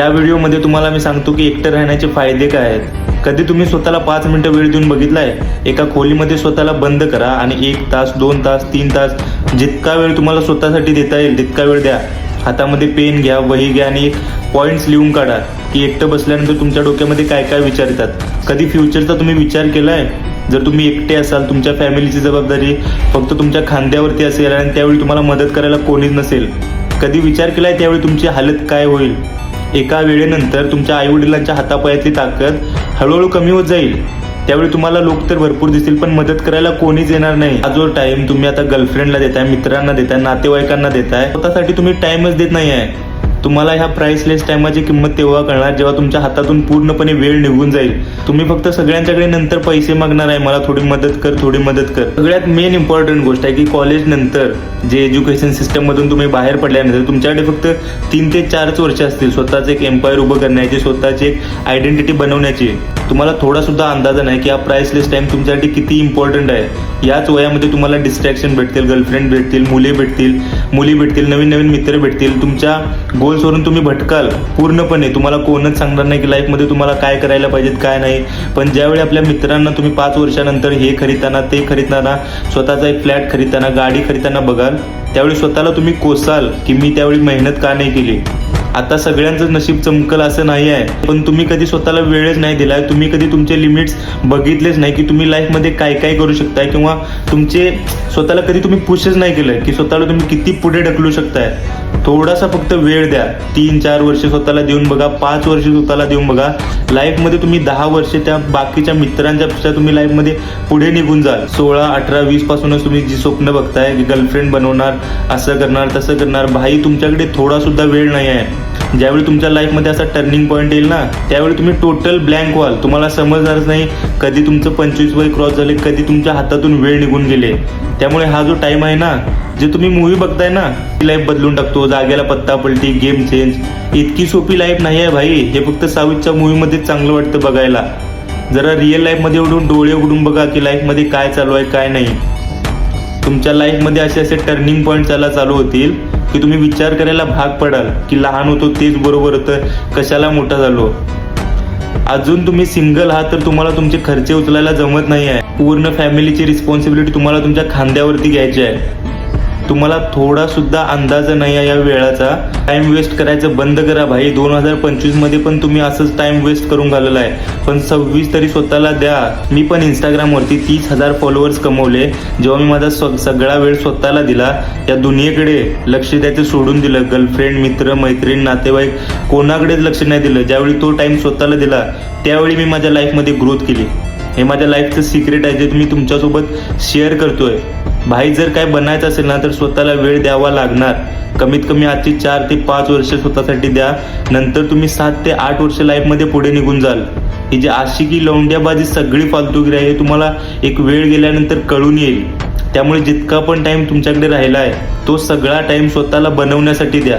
या व्हिडिओमध्ये तुम्हाला मी सांगतो की एकटं राहण्याचे फायदे काय आहेत. कधी तुम्ही स्वतःला पाच मिनिटं वेळ देऊन बघितलाय? एका खोलीमध्ये स्वतःला बंद करा आणि एक तास दोन तास तीन तास जितका वेळ तुम्हाला स्वतःसाठी देता येईल तितका वेळ द्या. हातामध्ये पेन घ्या वही घ्या आणि पॉईंट्स लिहून काढा की एकटं बसल्यानंतर तुमच्या डोक्यामध्ये काय काय विचार येतात कधी फ्युचरचा तुम्ही विचार केलाय? जर तुम्ही एकटे असाल तुमच्या फॅमिलीची जबाबदारी फक्त तुमच्या खांद्यावरती असेल आणि त्यावेळी तुम्हाला मदत करायला कोणीच नसेल कधी विचार केलाय त्यावेळी तुमची हालत काय होईल? एका वेळेनंतर तुमच्या आईवडिलांच्या हातापायातली ताकद हळूहळू कमी होत जाईल. त्यावेळी तुम्हाला लोक तर भरपूर दिसतील पण मदत करायला कोणीच येणार नाही. हा जो टाइम तुम्ही आता गर्लफ्रेंडला देताय मित्रांना देताय नातेवाईकांना देताय. स्वतःसाठी तुम्ही टाइमच देत नाही आहे. तुम्हाला ह्या प्राइसलेस टायमाची किंमत तेव्हा कळणार जेव्हा तुमच्या हातातून पूर्णपणे वेळ निघून जाईल. तुम्ही फक्त सगळ्यांच्याकडे नंतर पैसे मागणार आहे. मला थोडी मदत कर थोडी मदत कर. सगळ्यात मेन इम्पॉर्टंट गोष्ट आहे की कॉलेज नंतर जे एज्युकेशन सिस्टम मधून तुम्ही बाहेर पडल्यानंतर तुमच्याकडे फक्त तीन ते चारच वर्ष असतील. स्वतःच एक एम्पायर उभं करण्याची स्वतःची एक आयडेंटिटी बनवण्याची. तुम्हाला थोडा सुद्धा अंदाजा नाही की हा प्राइसलेस टाइम तुमच्यासाठी किती इम्पॉर्टंट आहे. याच वयामध्ये तुम्हाला डिस्ट्रॅक्शन भेटतील गर्लफ्रेंड भेटतील मुले भेटतील मुली भेटतील नवीन नवीन मित्र भेटतील. तुमच्या गोल्सवरून तुम्ही भटकाल पूर्णपणे. तुम्हाला कोणच सांगणार नाही की लाईफमध्ये तुम्हाला काय करायला पाहिजेत काय नाही. पण ज्यावेळी आपल्या मित्रांना तुम्ही पाच वर्षानंतर हे खरीदताना ते खरीदताना स्वतःचा एक फ्लॅट खरीदताना गाडी खरीदताना बघाल त्यावेळी स्वतःला तुम्ही कोसाल की मी त्यावेळी मेहनत का नाही केली? आता सगळ्यांचं नशीब चमकल असं नाही आहे. पण तुम्ही कधी स्वतःला वेळच नाही दिलाय तुम्ही कधी तुमचे लिमिट्स बघितलेच नाही की तुम्ही लाईफमध्ये काय काय करू शकताय किंवा तुमचे स्वतःला कधी तुम्ही पुशच नाही केलं की स्वतःला तुम्ही किती पुढे ढकलू शकताय. थोडासा फक्त वेळ द्या. तीन चार वर्ष स्वतःला देऊन बघा. पाच वर्ष स्वतःला देऊन बघा. लाईफमध्ये तुम्ही दहा वर्ष त्या बाकीच्या मित्रांच्या पेक्षा तुम्ही लाईफमध्ये पुढे निघून जाल. सोळा अठरा वीस पासूनच तुम्ही जी स्वप्न बघताय की गर्लफ्रेंड बनवणार असं करणार तसं करणार. भाई तुमच्याकडे थोडा सुद्धा वेळ नाही आहे. ज्यावेळी तुमच्या लाईफमध्ये असा टर्निंग पॉईंट येईल ना त्यावेळी तुम्ही टोटल ब्लँक व्हाल. तुम्हाला समजणारच नाही कधी तुमचं पंचवीस वय क्रॉस झाले कधी तुमच्या हातातून वेळ निघून गेले. त्यामुळे हा जो टाईम आहे ना जे तुम्ही मूवी बघताय ना ती लाईफ बदलून टाकतो जागेला पत्ता पलटी गेम चेंज इतकी सोपी लाईफ नाही आहे भाई. हे फक्त साऊथच्या मूवीमध्ये चांगलं वाटतं बघायला. जरा रिअल लाईफमध्ये उडून डोळे उघडून बघा की लाईफमध्ये काय चालू आहे काय नाही. तुमच्या लाईफमध्ये असे असे टर्निंग पॉईंट त्याला चालू होतील की तुम्ही विचार करायला भाग पडाल की लहान होतो तेच बरोबर होतं कशाला मोठा झालो. अजून तुम्ही सिंगल आहात तर तुम्हाला तुमचे खर्चे उचलायला जमत नाही आहे. पूर्ण फॅमिलीची रिस्पॉन्सिबिलिटी तुम्हाला तुमच्या खांद्यावरती घ्यायची आहे. तुम्हाला थोडा सुद्धा अंदाज नाही आहे या वेळाचा. टाइम वेस्ट करायचं बंद करा भाई. दोन हजार पंचवीसमध्ये पण तुम्ही असंच टाइम वेस्ट करून घालवला आहे. पण सव्वीस तरी स्वतःला द्या. मी पण इंस्टाग्रामवरती तीस हजार फॉलोअर्स कमवले. जेव्हा मी माझा स्व- सगळा वेळ स्वतःला दिला या दुनियेकडे लक्ष द्यायचं सोडून दिलं. गर्लफ्रेंड मित्र मैत्रीण नातेवाईक कोणाकडेच लक्ष नाही दिलं. ज्यावेळी तो टाइम स्वतःला दिला त्यावेळी मी माझ्या लाईफमध्ये ग्रोथ केली. हे माझ्या लाईफचं सिक्रेट आहे जे मी तुमच्यासोबत शेअर करतोय. भाई जर काय बनायचं असेल ना तर स्वतःला वेळ द्यावा लागणार. कमीत कमी आजची चार ते पाच वर्ष स्वतःसाठी द्या. नंतर तुम्ही सात ते आठ वर्ष लाईफमध्ये पुढे निघून जाल. ही जी आशिकी लौंड्याबाजी सगळी फालतूगिरी आहे हे तुम्हाला एक वेळ गेल्यानंतर कळून येईल. त्यामुळे जितका पण टाईम तुमच्याकडे राहिला आहे तो सगळा टाईम स्वतःला बनवण्यासाठी द्या.